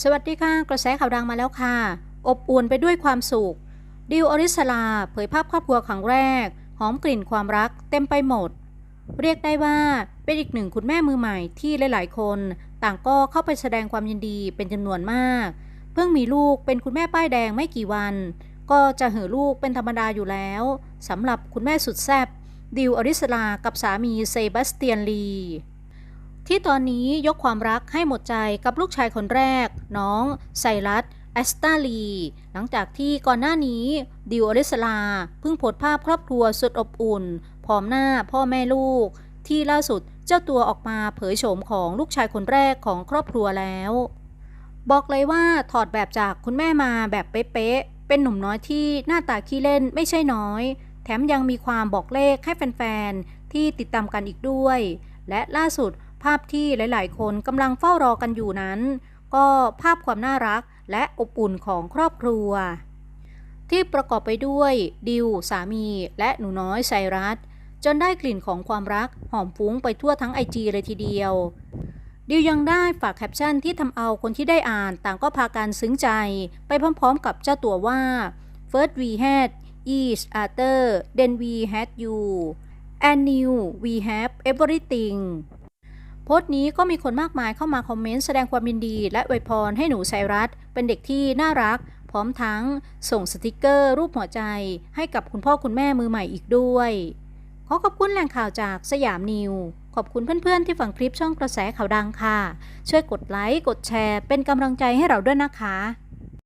สวัสดีค่ะ กระแสข่าวดังมาแล้วค่ะ อบอุ่นไปด้วยความสุข ดิวอริสลาเผยภาพครอบครัวครั้งแรก หอมกลิ่นความรักเต็มไปหมด เรียกได้ว่าเป็นอีกหนึ่งคุณแม่มือใหม่ที่หลาย ๆ คน ต่างก็เข้าไปแสดงความยินดีเป็นจำนวนมาก เพิ่งมีลูกเป็นคุณแม่ป้ายแดงไม่กี่วัน ก็จะเห่อลูกเป็นธรรมดาอยู่แล้วสำหรับคุณแม่สุดแซ่บดิวอริสลากับสามีเซบาสเตียนลี ที่ตอนนี้ยกความรักให้หมดใจกับลูกชายคนแรก น้อง ไซรัสแอสตาลี หลังจากที่ก่อนหน้านี้ ดิวอริสลาเพิ่งโพสภาพครอบครัวสุดอบอุ่น พร้อมหน้าพ่อแม่ลูก ที่ล่าสุดเจ้าตัวออกมาเผยโฉมของลูกชายคนแรกของครอบครัวแล้ว บอกเลยว่าถอดแบบจากคุณแม่มาแบบเป๊ะๆเป็นหนุ่มน้อยที่หน้าตาขี้เล่นไม่ใช่น้อย แถมยังมีความบอกเลขให้แฟนๆที่ติดตามกันอีกด้วย และล่าสุด ภาพที่หลาย ๆ คนกำลังเฝ้ารอกันอยู่นั้น ก็ภาพความน่ารักและอบอุ่นของครอบครัว ที่ประกอบไปด้วยดิวสามีและหนูน้อยไซรัสจนได้กลิ่นของความรักหอมฟุ้งไปทั่วทั้งไอจีเลยทีเดียว ดิวยังได้ฝากแคปชั่นที่ทำเอาคนที่ได้อ่านต่างก็พากันซึ้งใจไปพร้อมๆกับเจ้าตัวว่า first we had each other then we had you and new we have everything โพสต์นี้ก็มีคนมากมายเข้ามาคอมเมนต์แสดงความยินดี และอวยพรให้หนูไซรัสเป็นเด็กที่น่ารัก พร้อมทั้งส่งสติกเกอร์ รูปหัวใจ ให้กับคุณพ่อคุณแม่มือใหม่อีกด้วย ขอขอบคุณแหล่งข่าวจากสยามนิว ขอบคุณเพื่อนๆที่ฟังคลิปช่องกระแสข่าวดังค่ะ ช่วยกดไลค์กดแชร์ เป็นกำลังใจให้เราด้วยนะคะ